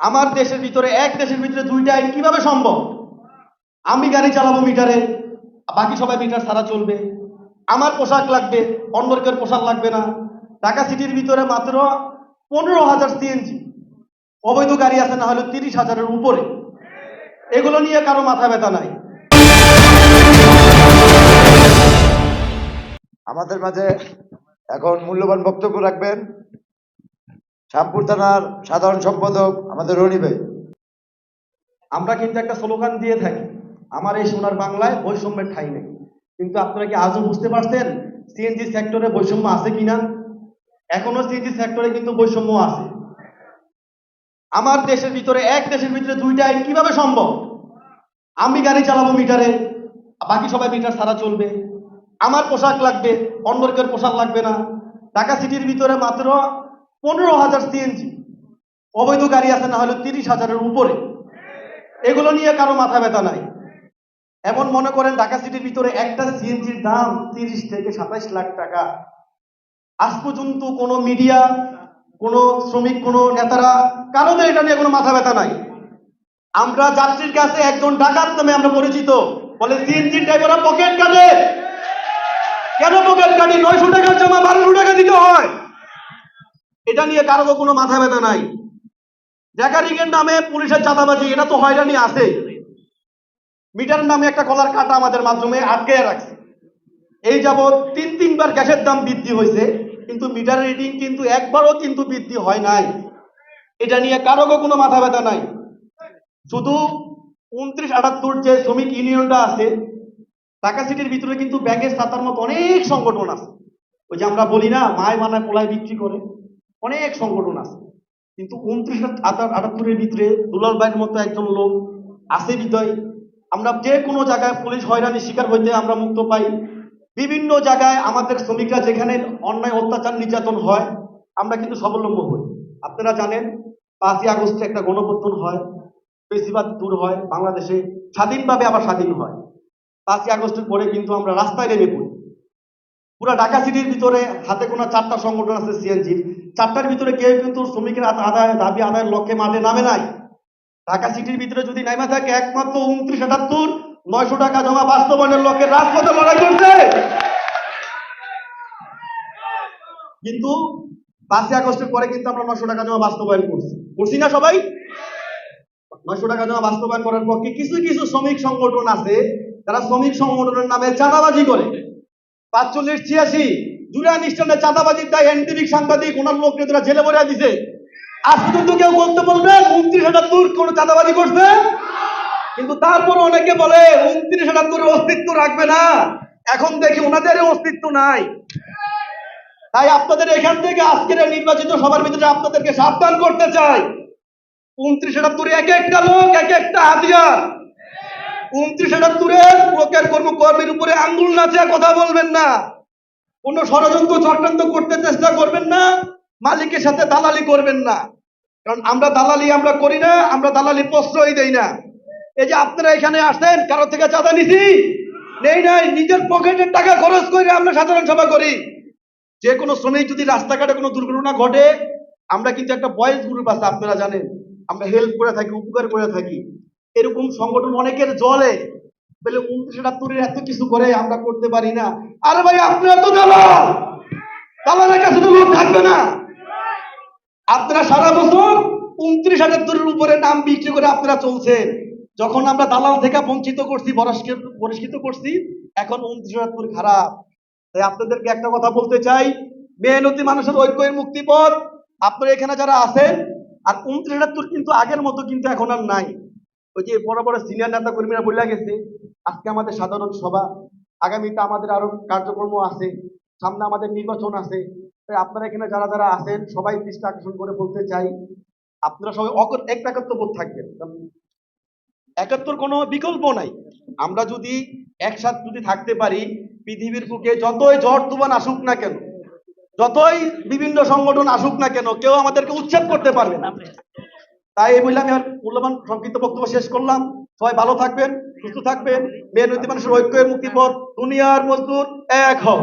আমার দেশের ভিতরে, এক দেশের ভিতরে দুইটা আইন কীভাবে সম্ভব? আমি গাড়ি চালাবো মিটারে, বাকি সবাই মিটার ছাড়া চলবে। আমার পোশাক লাগবে অন্য কেউ পোশাক লাগবে না। ঢাকা সিটির ভিতরে মাত্র পনেরো হাজার সিএনজি অবৈধ গাড়ি আছে, না হলে তিরিশ হাজারের উপরে। এগুলো নিয়ে কারও মাথা ব্যথা নাই। আমাদের মাঝে এখন মূল্যবান বক্তব্য রাখবেন। শ্যামপুর থানার সাধারণ সম্পাদক আমাদের রনি ভাই। আমরা কিন্তু একটা স্লোগান দিয়ে থাকি, আমার এই সোনার বাংলায় বৈষম্যের ঠাই নেই। কিন্তু আপনারা কি আজও বুঝতে পারছেন সিএনজি সেক্টরে বৈষম্য আছে কিনা? এখনও সিএনজি সেক্টরে কিন্তু বৈষম্য আছে। আমার দেশের ভিতরে, এক দেশের ভিতরে দুইটা আইন কীভাবে সম্ভব? আমি গাড়ি চালাবো মিটারে, বাকি সবাই মিটার ছাড়া চলবে। আমার পোশাক লাগবে অন্য পোশাক লাগবে না। ঢাকা সিটির ভিতরে মাত্র পনেরো হাজার সিএনজি। অবৈধ গাড়ি আছে, না হলে তিরিশ হাজারের উপরে। এগুলো নিয়ে কারও মাথা ব্যথা নাই। এমন মনে করেন ঢাকা সিটির ভিতরে একটা সিএনজির দাম তিরিশ থেকে সাতাইশ লাখ টাকা। আজ পর্যন্ত কোনো মিডিয়া, কোনো শ্রমিক, কোনো নেতারা কারোদের এটা নিয়ে কোনো মাথা ব্যথা নাই। আমরা যাত্রীর কাছে একজন ডাকাত নামে আমরা পরিচিত। বলে সিএনজি ড্রাইভাররা পকেট কাটে। কেন পকেট কাটি? নয়শো টাকার জমা, বারোশো টাকা দিতে হয়। এটা নিয়ে কারও কোনো মাথা ব্যথা নাই। রেকারিং এর নামে পুলিশের চাঁদাবাজি, এটা তো হয়রানি আছে। মিটার নামে একটা কলার কাটা আমাদের মাধ্যমে আটকে রাখছে। এই যাবৎ তিন তিনবার গ্যাসের দাম বৃদ্ধি হয়েছে, কিন্তু মিটার রিডিং কিন্তু একবারও কিন্তু বৃদ্ধি হয় নাই। এটা নিয়ে কারও কোনো মাথা ব্যথা নাই। শুধু উনত্রিশ আটাত্তর যে শ্রমিক ইউনিয়নটা আছে, ঢাকা সিটির ভিতরে কিন্তু ব্যাগের ছাতার মতো অনেক সংগঠন আছে। ওই যে আমরা বলি না, মায় মানায় পোলায় বিক্রি করে। অনেক সংগঠন আছে। কিন্তু উনত্রিশ আটাত্তরের ভিতরে দুলাল ভাইয়ের মতো একজন লোক আছে বিদয় আমরা যে কোনো জায়গায় পুলিশ হয়রানির শিকার হইতে আমরা মুক্ত পাই। বিভিন্ন জায়গায় আমাদের শ্রমিকরা যেখানে অন্যায়, অত্যাচার, নির্যাতন হয়, আমরা কিন্তু স্বাবলম্ব হই। আপনারা জানেন, পাঁচই আগস্টে একটা গণপত্তন হয়, বেশিরভাগ দূর হয়, বাংলাদেশে স্বাধীনভাবে আবার স্বাধীন হয়। পাঁচই আগস্টের পরে কিন্তু আমরা রাস্তায় নেমে পড়ি। পুরো ঢাকা সিটির ভিতরে হাতে কোনো চারটা সংগঠন আছে সিএনজির চারটার ভিতরে কেউ কিন্তু শ্রমিকের আদায় দাবি আদায়ের লক্ষ্যে মাঠে নামে নাই। ঢাকা সিটির ভিতরে যদি নামে থাকে একমাত্র উনত্রিশ আটাত্তর, নয়শো টাকা জমা বাস্তবায়নের লক্ষ্যে রাজপথে লড়াই করছে কিন্তু পাঁচই আগস্টের পরে কিন্তু আমরা নয়শো টাকা জমা বাস্তবায়ন করছি। করছি না সবাই? নয়শো টাকা জমা বাস্তবায়ন করার পক্ষে কিছু কিছু শ্রমিক সংগঠন আছে তারা শ্রমিক সংগঠনের নামে চাঁদাবাজি করে। পাঁচচল্লিশ, ছিয়াশি। জুলাই নিষ্ঠানে চাঁদাবাজির দায় এনটিভিক সাংবাদিক, ওনার লোক নেতারা জেলে ভরে দিছে আজ পর্যন্ত কেউ বলতে বলবে, উনত্রিশ হাজার দূর কোন চাঁদাবাজি করছে? কিন্তু তারপর অনেকে বলে, উনত্রিশ হাজার দূরের অস্তিত্ব রাখবে না। এখন দেখি ওনাদের অস্তিত্ব নাই। তাই আপনাদের এখান থেকে আজকের নির্বাচিত সবার ভিতরে আপনাদেরকে সাবধান করতে চাই। উনত্রিশ হাজার দূরে এক একটা লোক, এক একটা হাতিয়ার। উনত্রিশ হাজার দূরের লোকের কর্ম কর্মীর উপরে আঙ্গুল নাচে কথা বলবেন না। কোন ষড়যন্ত্র চক্রান্ত করতে চেষ্টা করবেন না, মালিকের সাথে দালালি করবেন না। কারণ আমরা দালালি আমরা করি না, আমরা দালালি প্রশ্রয় দেই না। এই যে আপনারা এখানে আসেন, কারও থেকে চাঁদা নিছি? নেই নাই, নিজের পকেটের টাকা খরচ করে আমরা সাধারণ সভা করি। যে কোনো শ্রমিক যদি রাস্তাঘাটে কোনো দুর্ঘটনা ঘটে, আমরা কিন্তু একটা বয়েজ গ্রুপ আছে, আপনারা জানেন। আমরা হেল্প করে থাকি, উপকার করে থাকি। এরকম সংগঠন অনেকের জলে। বলে, উনত্রিশ আটাত্তরের এত কিছু করে আমরা করতে পারি না। আরে ভাই, আপনারা তো দালাল! দালালের কাছে তো লোক থাকবে না। আপনারা সারা বছর উনত্রিশ আটাত্তরের উপরে নাম বিক্রি করে আপনারা চলছেন। যখন আমরা দালাল থেকে বঞ্চিত করছি বহিষ্কৃত করছি, এখন উনত্রিশ আটাত্তর খারাপ। তাই আপনাদেরকে একটা কথা বলতে চাই। মেহনতি মানুষের ঐক্যের মুক্তিপথ। আপনারা এখানে যারা আছেন, আর উনত্রিশ আটাত্তর কিন্তু আগের মতো কিন্তু এখন আর নাই। ওই যে বড় বড় সিনিয়র নেতা কর্মীরা বলে গেছে, আজকে আমাদের সাধারণ সভা, আগামীতে আমাদের আরও কার্যক্রম আছে, সামনে আমাদের নির্বাচন আছে, তাই আপনারা এখানে যারা যারা আছেন, সবাই দৃষ্টি আকর্ষণ করে বলতে চাই, আপনারা সবাই এক একাত্ম বোধ থাকবেন। একাত্তর কোনো বিকল্প নাই। আমরা যদি একসাথে যদি থাকতে পারি, পৃথিবীর বুকে যতই ঝড় তুফান আসুক না কেন, যতই বিভিন্ন সংগঠন আসুক না কেন, কেউ আমাদেরকে উচ্ছেদ করতে পারবে না। তাই এই বলে আমি আর মূল্যবান সংক্ষিপ্ত বক্তব্য শেষ করলাম। সবাই ভালো থাকবেন, সুস্থ থাকবেন। মেয়ে নদী মানুষের ঐক্যের মুক্তিপথ দুনিয়ার মজদুর এক হোক